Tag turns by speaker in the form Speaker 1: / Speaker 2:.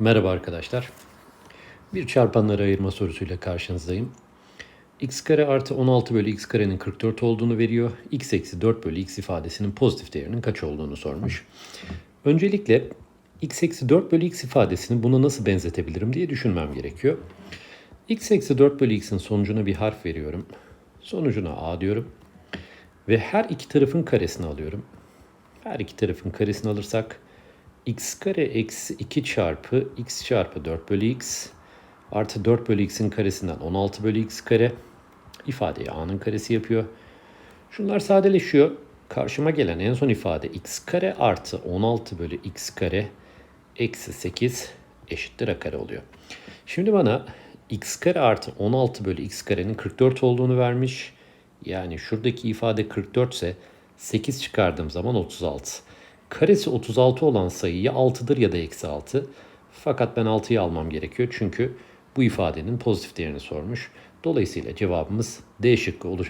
Speaker 1: Merhaba arkadaşlar. Bir çarpanları ayırma sorusuyla karşınızdayım. x kare artı 16 bölü x karenin 44 olduğunu veriyor. x eksi 4 bölü x ifadesinin pozitif değerinin kaç olduğunu sormuş. Öncelikle x eksi 4 bölü x ifadesini buna nasıl benzetebilirim diye düşünmem gerekiyor. x eksi 4 bölü x'in sonucuna bir harf veriyorum. Sonucuna a diyorum. Ve her iki tarafın karesini alıyorum. Her iki tarafın karesini alırsak x kare eksi 2 çarpı x çarpı 4 bölü x artı 4 bölü x'in karesinden 16 bölü x kare ifadeyi a'nın karesi yapıyor. Şunlar sadeleşiyor. Karşıma gelen en son ifade x kare artı 16 bölü x kare eksi 8 eşittir a kare oluyor. Şimdi bana x kare artı 16 bölü x karenin 44 olduğunu vermiş. Yani şuradaki ifade 44 ise 8 çıkardığım zaman 36. Karesi 36 olan sayı ya 6'dır ya da eksi 6. Fakat ben 6'yı almam gerekiyor çünkü bu ifadenin pozitif değerini sormuş. Dolayısıyla cevabımız D şıkkı olacak.